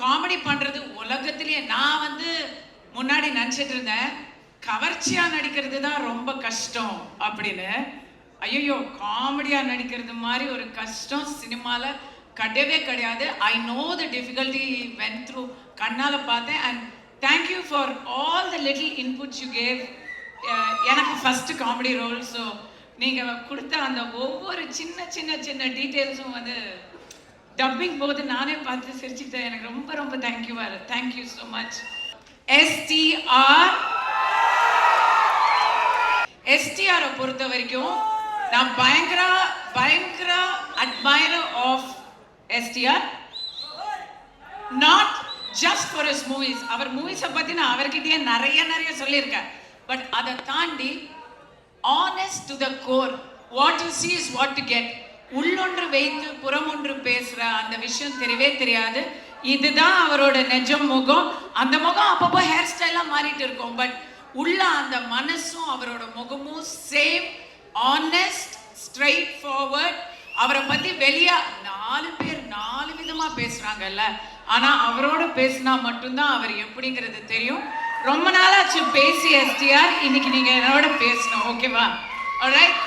Comedy பண்றது உலகத்திலேயே நான் வந்து முன்னாடி நினச்சிட்டு இருந்தேன். கவர்ச்சியா நடிக்கிறது தான் ரொம்ப கஷ்டம் அப்படின்னு. ஐயோ காமெடியா நடிக்கிறது மாதிரி ஒரு கஷ்டம் சினிமால கிடையவே கிடையாது. I know the difficulty went through கண்ணால பார்த்தேன் and thank you for all the little inputs you gave எனக்கு ஃபர்ஸ்ட் காமெடி ரோல் ஸோ நீங்கள் கொடுத்த அந்த ஒவ்வொரு சின்ன சின்ன சின்ன டீட்டெயில்ஸும் வந்து டப்பிங் போது நானே பார்த்து சிரிச்சுக்கிட்டேன். எனக்கு ரொம்ப ரொம்ப தேங்க்யூ வேறு thank you so much STR எஸ்டிஆரை பொறுத்த வரைக்கும் நான் பயங்கர பயங்கர admirer of STR not just for his movies அவர் மூவிஸை பற்றி நான் அவர்கிட்டயே நிறைய நிறைய சொல்லியிருக்கேன். பட் அதை தாண்டி honest to the core what you see is what to get உள்ளொன்று வைத்து புறமொன்று பேசுற அந்த விஷயம் தெரியவே தெரியாது. இதுதான் அவரோட நெஜம் முகம். அந்த முகம் அப்பப்போ ஹேர் ஸ்டைலாக மாறிட்டு இருக்கும். பட் உள்ள அந்த மனசும் அவரோட முகமும் சேம் ஆனஸ்ட் ஸ்ட்ரைட் ஃபார்வர்ட் அவரை பற்றி வெளியா நாலு பேர் நாலு விதமாக பேசுகிறாங்கல்ல ஆனால் அவரோட பேசினா மட்டும்தான் அவர் எப்படிங்கிறது தெரியும். ரொம்ப நாளாச்சு பேசி எஸ்டிஆர் இன்னைக்கு நீங்கள் என்னோட பேசணும். ஓகேவா ரைட்